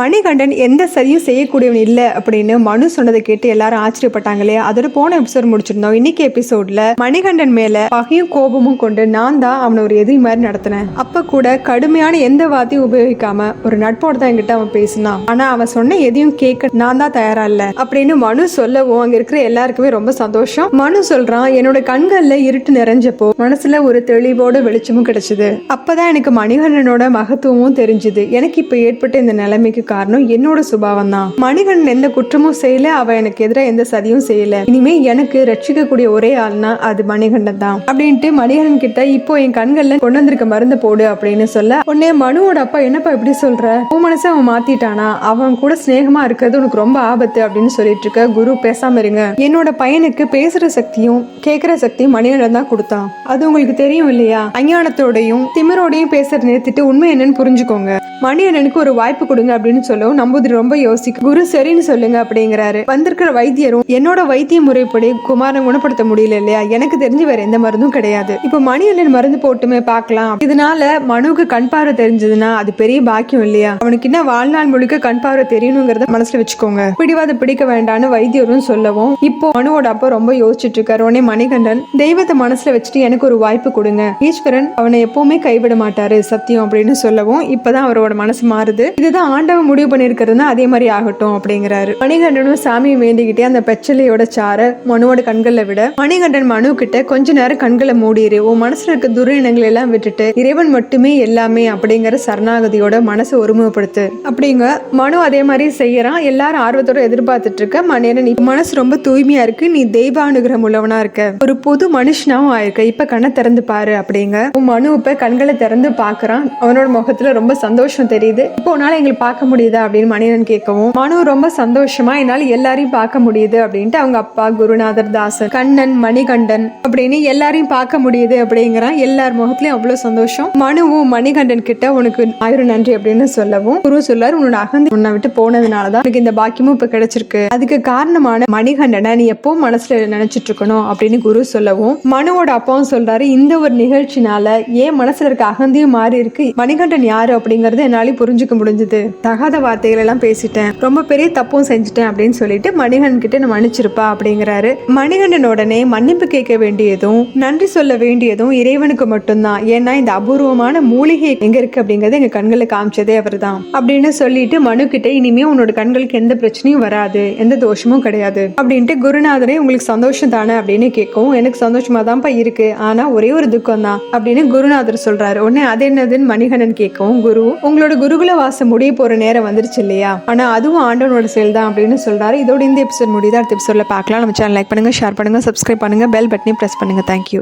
மணிகண்டன் எந்த சரியும் செய்யக்கூடியவன் இல்லை அப்படின்னு மனு சொன்னதை கேட்டு எல்லாரும் ஆச்சரியப்பட்டாங்க இல்லையா? அதோட போன எபிசோட் முடிச்சிருந்தோம். இன்னைக்கு எபிசோட்ல மணிகண்டன் மேல பகையும் கோபமும் கொண்டு நான் தான் அவனை ஒரு எதிரி மாதிரி நடத்தினேன். அப்ப கூட கடுமையான எந்த வார்த்தையும் உபயோகிக்காம ஒரு நட்போட தான் என்கிட்ட அவன் பேசினான். ஆனா அவன் சொன்ன எதையும் கேட்க நான் தான் தயாரா இல்ல அப்படின்னு மனு சொல்லவும் அங்க இருக்கிற எல்லாருக்குமே ரொம்ப சந்தோஷம். மனு சொல்றான் என்னோட கண்கள்ல இருட்டு நிறைஞ்சப்போ மனசுல ஒரு தெளிவோட வெளிச்சமும் கிடைச்சது. அப்பதான் எனக்கு மணிகண்டனோட மகத்துவமும் தெரிஞ்சுது. எனக்கு இப்ப ஏற்பட்ட இந்த நிலைமைக்கு காரணம் என்னோட சுபாவம் தான் மணிகண்டன் எந்த குற்றமும் செய்யல அவ எனக்கு எதிராக எந்த சதியும் செய்யல. இனிமே எனக்கு ரட்சிக்கக்கூடிய ஒரே ஆள்னா அது மணிகண்டன் தான் அப்படின்ட்டு மணிகண்டன் கிட்ட இப்போ என் கண்கள்ல கொண்டு வந்திருக்க மருந்து போடு அப்படின்னு சொல்ல உடனே மனுவோட அப்பா என்னப்பா இப்படி சொல்ற? உன் மனசை அவன் மாத்திட்டானா? அவன் கூட சிநேகமா இருக்கிறது உனக்கு ரொம்ப ஆபத்து அப்படின்னு சொல்லிட்டு இருக்க குரு பேசாம இருங்க. என்னோட பையனுக்கு பேசுற சக்தியும் கேட்கிற சக்தியும் மணிகண்டன் தான் கொடுத்தான். அது உங்களுக்கு தெரியும் இல்லையா? அஞ்ஞானத்தோடையும் திமிரோடையும் பேசுற நிறுத்திட்டு உண்மை என்னன்னு புரிஞ்சுக்கோங்க. மணிகண்டனுக்கு ஒரு வாய்ப்பு கொடுங்க அப்படின்னு சொல்லவும் நம்பூதிரி ரொம்ப யோசிக்கும் குரு சரின்னு சொல்லுங்க அப்படிங்கிறாரு. வந்திருக்கிற வைத்தியரும் என்னோட வைத்திய முறைப்படி குமாரன் குணப்படுத்த முடியல இல்லையா? எனக்கு தெரிஞ்சு வேற எந்த மருந்தும் கிடையாது. இப்போ மணிகண்டன் மருந்து போட்டுமே பார்க்கலாம். இதனால மனுவுக்கு கண் பார்வை தெரிஞ்சதுன்னா அது பெரிய பாக்கியம் இல்லையா? அவனுக்கு என்ன வாழ்நாள் முழுக்க கண் பார்வை தெரியணுங்கிறத மனசுல வச்சுக்கோங்க. பிடிவாத பிடிக்க வேண்டாம்னு வைத்தியரும் சொல்லவும் இப்போ மனுவோட அப்பா ரொம்ப யோசிச்சுட்டு இருக்காரு. உடனே மணிகண்டன் தெய்வத்தை மனசுல வச்சுட்டு எனக்கு ஒரு வாய்ப்பு கொடுங்க. ஈஸ்வரன் அவனை எப்பவுமே கைவிட மாட்டாரு சத்தியம் அப்படின்னு சொல்லவும் இப்பதான் அவரோட மனசு மாறுது. இதுதான் ஆண்டவன் முடிவு பண்ணியிருக்கிறதுனா அதே மாதிரி ஆகட்டும் அப்படிங்கிறாரு. மணிகண்டனும் சாமியை வேண்டிக்கிட்டே அந்த பெச்சலையோட சார மனுவோட கண்களை விட மணிகண்டன் மனு கிட்ட கொஞ்ச நேரம் கண்களை மூடிரு உன் மனசுல இருக்க துரிணங்களை எல்லாம் விட்டுட்டு இறைவன் மட்டுமே எல்லாமே அப்படிங்கிற சரணாகதியோட மனசை ஒருமுகப்படுத்து. அப்படிங்க மனு அதே மாதிரி செய்யறான். எல்லாரும் ஆர்வத்தோட எதிர்பார்த்துட்டு இருக்க மணியன நீ மனசு ரொம்ப தூய்மையா இருக்கு நீ தெய்வ அனுகிரகம் உள்ளவனா இருக்க. ஒரு புது மனுஷனாவும் ஆயிருக்க இப்ப கண்ணை திறந்து பாரு அப்படிங்க. உன் மனு இப்ப கண்களை திறந்து பாக்குறான். அவனோட முகத்துல ரொம்ப சந்தோஷம் தெரியுது. இப்போ உன்னால எங்களுக்கு பார்க்க முடியுதா அப்படின்னு மணியன் கேட்கவும் மனு ரொம்ப சந்தோஷமா என்னால எல்லாரையும் பார்க்க முடியுது அப்படின்ட்டு அவங்க அப்பா குருநாதர் தாசன் கண்ணன் மணிகண்டன் அப்படின்னு எல்லாரையும் பார்க்க முடியுது அப்படிங்கிறான். எல்லார் முகத்துலயும் அவ்வளவு சந்தோஷம். மனுவும் மணிகண்டன் கிட்ட உனக்கு ஆயிரம் நன்றி அப்படின்னு சொல்லவும் குரு சொல்லார் உன்னோட அகந்தி உன்னை விட்டு போனதுனாலதான் உனக்கு இந்த பாக்கியமும் இப்ப கிடைச்சிருக்கு. அதுக்கு காரணமான மணிகண்டனை நீ எப்பவும் மனசுல நினைச்சிட்டு இருக்கணும் அப்படின்னு குரு சொல்லவும் மனுவோட அப்பாவும் சொல்றாரு இந்த ஒரு நிகழ்ச்சினால ஏன் மனசுல இருக்க அகந்தியும் மாறி இருக்கு? மணிகண்டன் யாரு? அப்படிங்கறது என்னால புரிஞ்சுக்க முடிஞ்சது. தகாத வார்த்தைகள் எல்லாம் பேசிட்டேன். ரொம்ப பெரிய தப்பும் செஞ்சுட்டேன் அப்படின்னு சொல்லிட்டு மணிகண்டன் கிட்ட நான் மன்னிச்சிருப்பா அப்படிங்கிறாரு. மணிகண்டன் உடனே மன்னிப்பு கேட்க வேண்டியதும் நன்றி சொல்ல வேண்டியதும் இறைவனுக்கு மட்டும்தான். ஏன்னா இந்த அபூர்வமான மூலிகை எங்க இருக்கு அப்படிங்கறது எங்க கண்களை காமிச்சதே அவர் தான் அப்படின்னு சொல்லிட்டு மனு கிட்ட இனிமே உன்னோட கண்களுக்கு எந்த பிரச்சனையும் வராது. எந்த தோஷமும் கிடையாது. அப்படின்ட்டு குருநாதரே உங்களுக்கு சந்தோஷம் தானே? அப்படின்னு கேட்கும் எனக்கு சந்தோஷமா தான்ப்பா இருக்கு. ஆனா ஒரே ஒரு துக்கம் தான். அப்படின்னு குருநாதர் சொல்றாரு. உடனே அது என்னதுன்னு மணிகண்டன் கேட்கும் குரு உங்களோட குருகுல வாசம் முடிய போற நேரம் வந்துருச்சு இல்லையா? ஆனால் அதுவும் ஆண்டவனோட செயல் தான் அப்படின்னு சொல்கிறாரு இதோட இந்த எபிசோட் முடியுது. அடுத்த எபிசோடில் பார்க்கலாம். நம்ம சேனல் லைக் பண்ணுங்க ஷேர் பண்ணுங்கள் சப்ஸ்கிரைப் பண்ணுங்கள் பெல் பட்டனையும் பிரஸ் பண்ணுங்க. Thank you